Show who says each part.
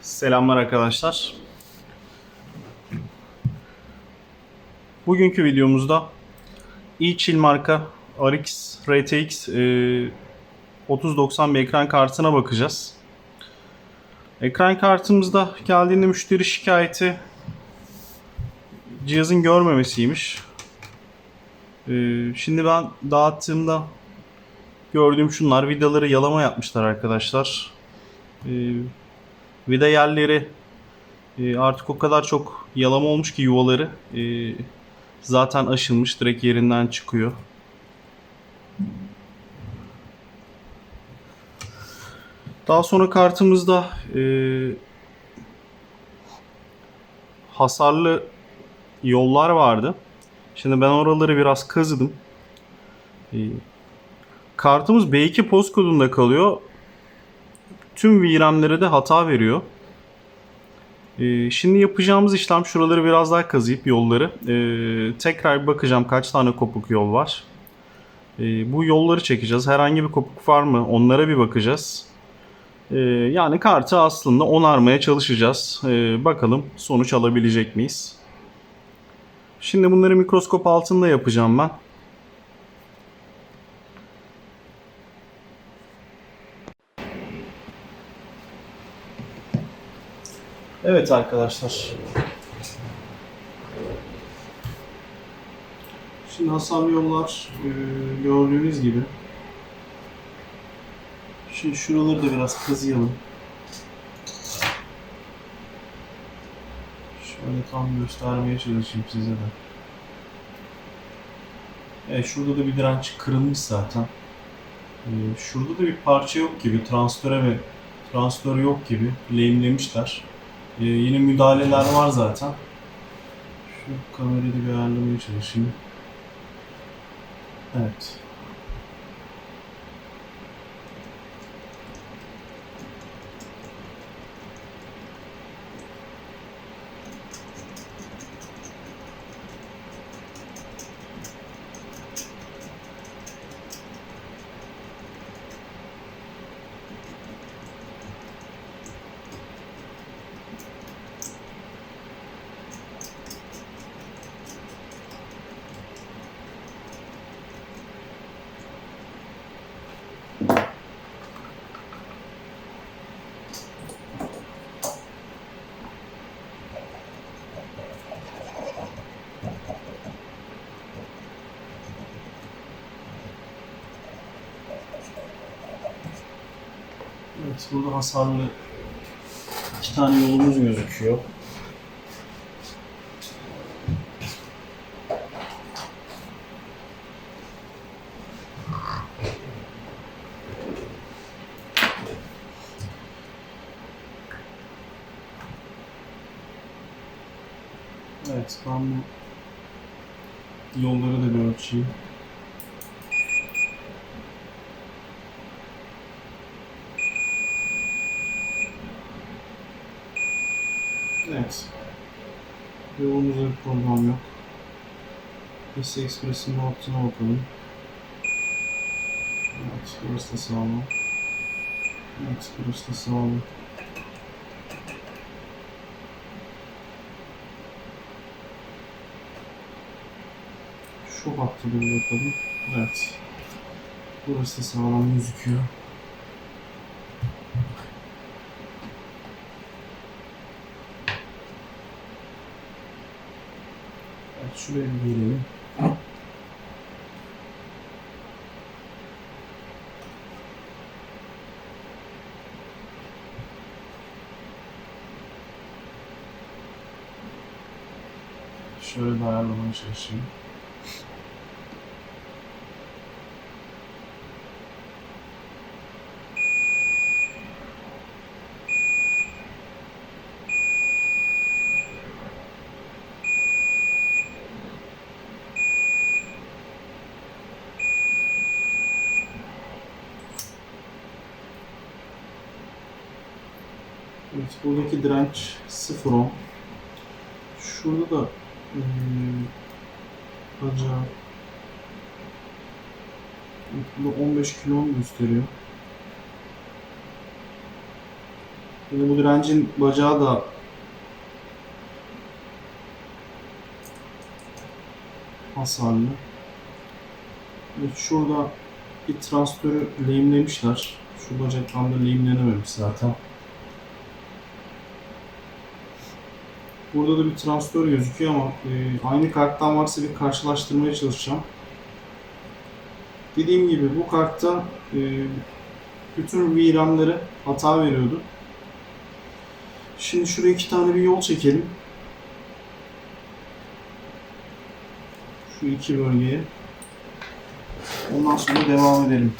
Speaker 1: Selamlar arkadaşlar. Bugünkü videomuzda eChill marka RX RTX e, 3090 bir ekran kartına bakacağız. Ekran kartımızda geldiğinde müşteri şikayeti cihazın görmemesiymiş. E, şimdi ben dağıttığımda gördüğüm şunlar vidaları yalama yapmışlar arkadaşlar. E, vida yerleri e, artık o kadar çok yalama olmuş ki yuvaları e, zaten aşılmış direkt yerinden çıkıyor. Daha sonra kartımızda e, hasarlı yollar vardı. Şimdi ben oraları biraz kazıdım. E, kartımız B2 post kodunda kalıyor tüm VRAM'lere de hata veriyor. Ee, şimdi yapacağımız işlem şuraları biraz daha kazıyıp yolları. Ee, tekrar bakacağım kaç tane kopuk yol var. Ee, bu yolları çekeceğiz. Herhangi bir kopuk var mı onlara bir bakacağız. Ee, yani kartı aslında onarmaya çalışacağız. Ee, bakalım sonuç alabilecek miyiz? Şimdi bunları mikroskop altında yapacağım ben. Evet arkadaşlar. Şimdi hasar yollar e, gördüğünüz gibi. Şimdi şuraları da biraz kazıyalım. Şöyle tam göstermeye çalışayım size de. Evet şurada da bir direnç kırılmış zaten. E, şurada da bir parça yok gibi. Transtöre ve transistör yok gibi. Lehimlemişler. Ee, yine müdahaleler var zaten. Şu kamerayı bir ayarlamaya çalışayım. Evet. Evet, burada hasarlı iki tane yolumuz gözüküyor. Evet, ben bu yolları da bir ölçeyim. Evet. Yolumuzda bir problem yok. PC Express'in notuna bakalım. Evet, burası da sağlam. Evet, burası da sağlam. Şu baktı bir bakalım. Evet. Burası da sağlam gözüküyor. Evet, şuraya bir gelelim. Şöyle de ayarlamaya çalışayım. Evet, buradaki direnç 0 ohm. Şurada da bacağı evet, bu 15 kilo gösteriyor. Yine bu direncin bacağı da hasarlı. Evet, şurada bir transistörü lehimlemişler. Şu bacaktan da lehimlenememiş zaten. Burada da bir transistör gözüküyor ama e, aynı karttan varsa bir karşılaştırmaya çalışacağım. Dediğim gibi bu kartta e, bütün VRAM'ları hata veriyordu. Şimdi şuraya iki tane bir yol çekelim. Şu iki bölgeye. Ondan sonra devam edelim.